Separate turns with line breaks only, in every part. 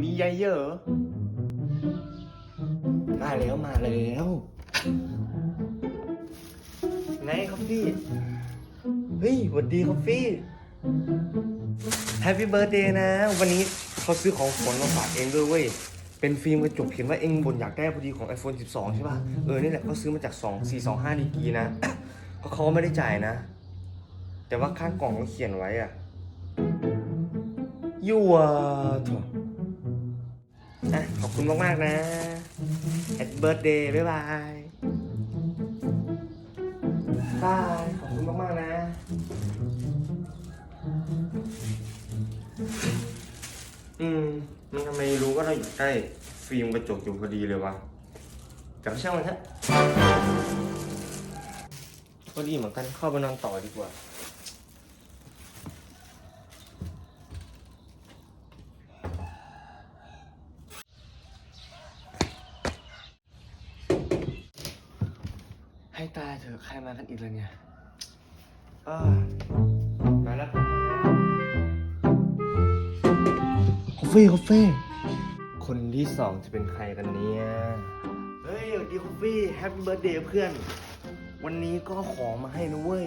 มียายเยอะมาแล้วมาแล้วไหนคอฟฟี่ เฮ้ยหวัดดีคอฟฟี่ แฮปปี้เบิร์ดเดย์นะ วันนี้เขาซื้อของขวัญมาฝากเองด้วยเว้ย เป็นฟิล์มกระจกเห็นว่าเองบนอยากได้พอดีของ iPhone 12 ใช่ป่ะ เออ นี่แหละเขาซื้อมาจาก 2 4 2 5ดีกีนะก็เขาไม่ได้จ่ายนะ แต่ว่าข้างกล่องเขาเขียนไว้อะ ยัวถออะขอบคุณมากๆนะ Happy Birthday บ๊ายบายบายขอบคุณมากๆนะอืมมันทำไมรู้ว่าเราอยู่ใกล้ฟิล์มกระจกอยู่พอดีเลยวะแต่ก็ช่างมันเถอะก็ดีเหมือนกันเข้าไปนอนต่อดีกว่า ตายเถอะใครมากันอีกแล้วเนี่ยเออมาแล้วคอฟฟี่คอฟฟี่คนที่สองจะเป็นใครกันเนี่ย เฮ้ยสวัสดีคอฟฟี่แฮปปี้เบิร์ดเดย์เพื่อน วันนี้ก็เอาของมาให้นะเว้ย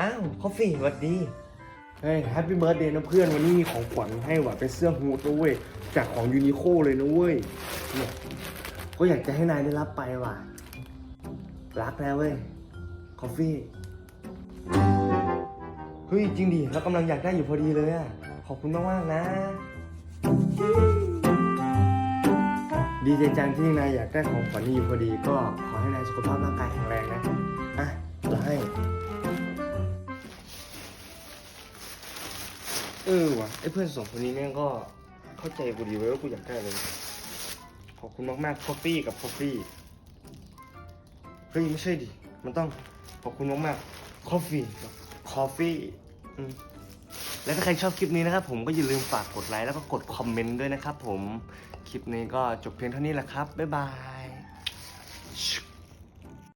อ้าวคอฟฟี่สวัสดี เฮ้ยแฮปปี้เบิร์ดเดย์นะเพื่อนวันนี้มีของขวัญให้ว่ะเป็นเสื้อฮูดนะเว้ยจากของยูนิโคเลยนะเว้ยเนี่ยก็อยากจะให้นายได้รับไปว่ะ รักนะเว้ย คอฟฟี่ เฮ้ย จริงดิแล้วกำลังอยากได้อยู่พอดีเลยอะขอบคุณมากๆนะ ดีใจจังที่นายอยากได้ของขวัญนี้อยู่พอดี ก็ขอให้นายสุขภาพร่างกายแข็งแรงนะ อะจะให้ เออว่ะไอ้เพื่อนสองคนนี้แม่งก็เข้าใจกูดีไว้ยว่ากูอยากได้เลยขอบคุณมากๆคอฟฟี่กับคอฟฟี่เฮ้ยไม่ใช่ดิ มันต้องขอบคุณมากๆ Coffee กับ Coffee อืมและถ้าใครชอบคลิปนี้นะครับผมก็อย่าลืมฝากกดไลค์แล้วก็กดคอมเมนต์ด้วยนะครับผม คลิปนี้ก็จบเพียงเท่านี้แหละครับ บ๊ายบาย